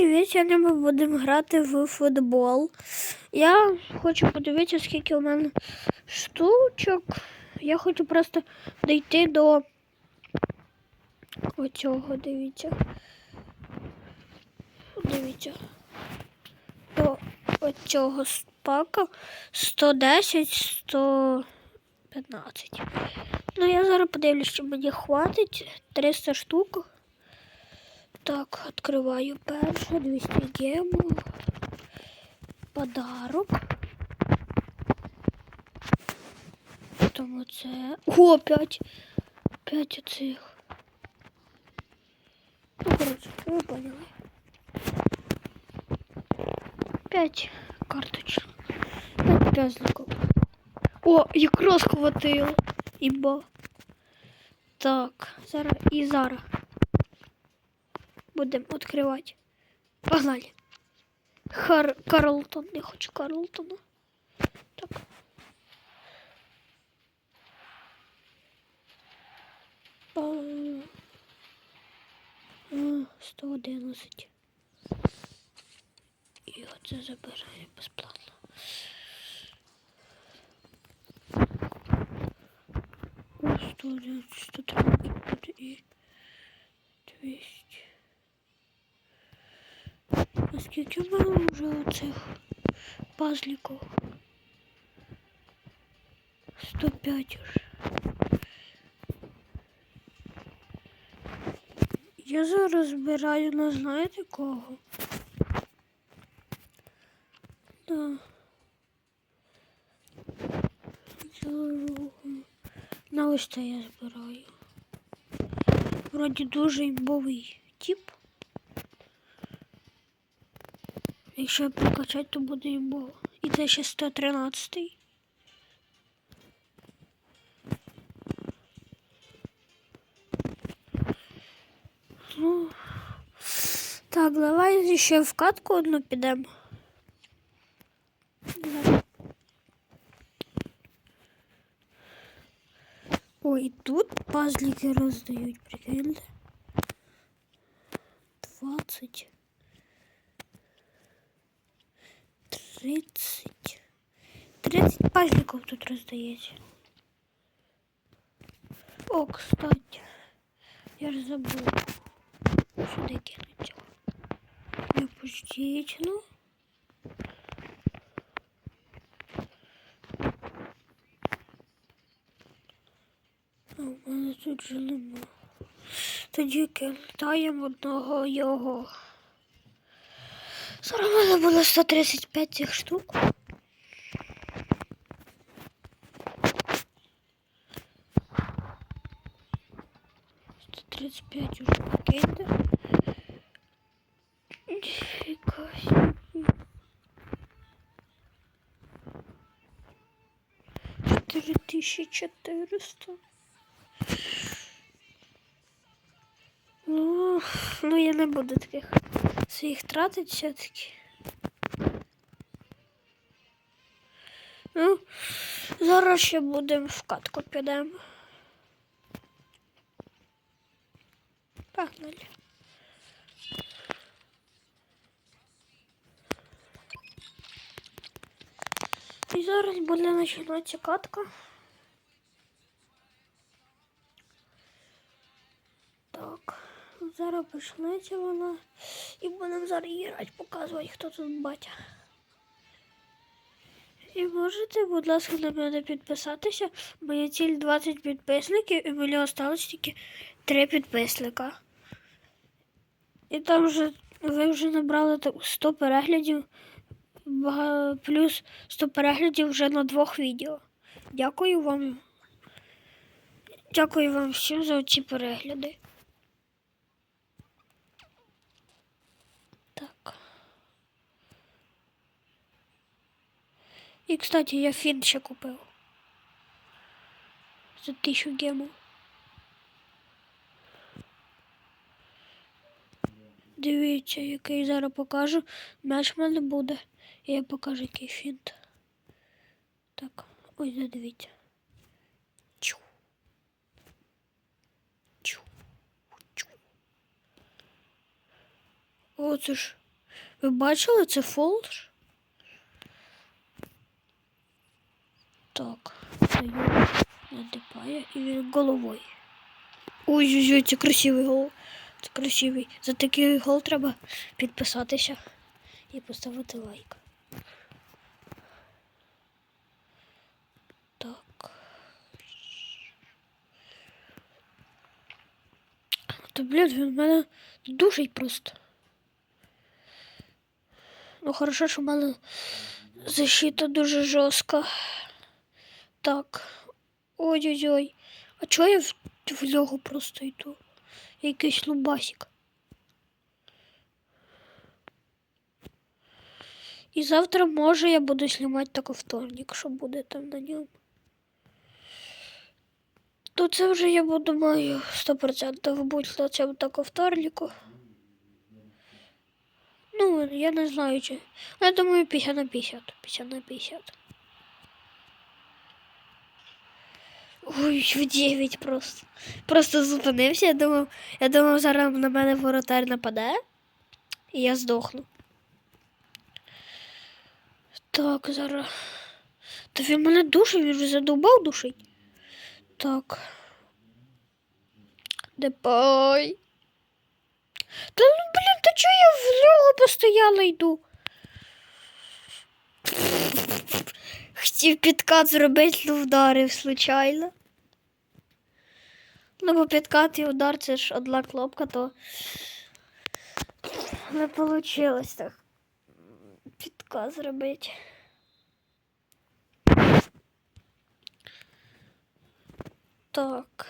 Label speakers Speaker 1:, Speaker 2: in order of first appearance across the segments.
Speaker 1: привіт! Сьогодні ми будемо грати в футбол. Я хочу подивитися, скільки у мене штучок. Я хочу просто дійти до оцього, дивіться. Дивіться. До оцього спака 110, 115. Ну, я зараз подивлюсь, що мені хватить 300 штук. Так, открываю перше, 200 гемов. Подарок. Потім оце. О, 5. 5 оцих. Ну, коротше, ви поняли. 5 карточок. 5 п'язників. О, якраз хватило. Іба. Так, зараз і зараз будемо відкривати. Погнали. Хар... Карлтон. Не хочу Карлтона. Так. А, а, 111. І оце забираю безплатно. О, 111, 113 і 200. Скільки в мене вже оцих пазліків? 105 уже. Я зараз збираю, ну знаєте кого? Да. На ось це я збираю. Вроді дуже імбовий тип. Якщо я прокачати, то буде імбово. І це ще 113. Ну, так, давай ще в катку одну підемо. Давай. Ой, тут пазлики роздають, прикиньте. 20. 30. 30 пазликов тут роздається. О, кстати, я ж забув. Сюди кинуть. Не пустіть, ну. А в тут же нема. Тоді кидаємо одного його. Зараз в мене було 135 цих штук. Сто тридцать пять уже пакеты. Нифига себе. Четыре тысячи четыреста. Ну, ну я не буду таких своїх тратить все-таки. Ну, зараз ще будемо в катку підемо. Погнали. І зараз буде починатися катка. Так. Зараз почнеться вона. І будемо зараз грати, показувати, хто тут батя. І можете, будь ласка, на мене підписатися. Моя ціль 20 підписників і мені осталось тільки 3 підписника. І там вже ви вже набрали 100 переглядів, плюс 100 переглядів вже на двох відео. Дякую вам. Дякую вам всім за ці перегляди. Так. І, кстати, я фін ще купив. За тисячу гемов. Дивіться, який зараз покажу. Меч в мене буде. Я покажу, який фінт. Так, ось задивіться. Чу. Чу. Чу. О, ж Ви бачили це фолдер? Так, це його надипає і головою. Ой-ой-ой, це красивий гол. Це красивий. За такий гол треба підписатися і поставити лайк. Так. Та блін, він в мене душить просто. Ну, хорошо, що в мене защита дуже жорстка. Так. Ой-ой-ой. А чого я в, в нього просто йду? Якийсь лубасик. І завтра, може, я буду знімати тако вторник, що буде там на ньому. То це вже я буду маю 100% бути на цьому тако вторнику. Ну, я не знаю, чи. Я думаю, 50 на 50. 50 на 50. Ой, в 9 просто. Просто зупинився. Я думав, я думав, зараз на мене воротар нападе, і я здохну. Так, зараз. Та він мене душить, він вже задовбав душить. Так. Депай. Та ну, блін, та чого я в нього постоянно йду? Хотів підкат зробити, ну вдарив случайно. Ну, бо підкат і удар це ж одна кнопка, то не вийшло так. Підкат зробити. Так.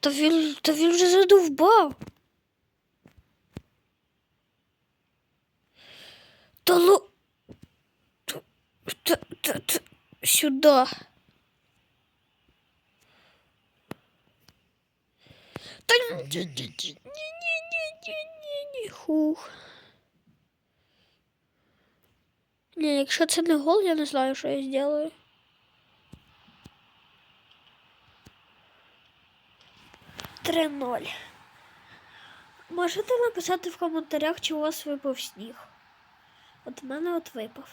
Speaker 1: Та він, та він вже задовбав. Та лу... Та, та, та, та, сюди. Та ні, ні, ні, ні, ні, ні, ні, ні, хух. Ні, якщо це не гол, я не знаю, що я зроблю. Три ноль. Можете написати в коментарях, чи у вас випав сніг. От мене от випав.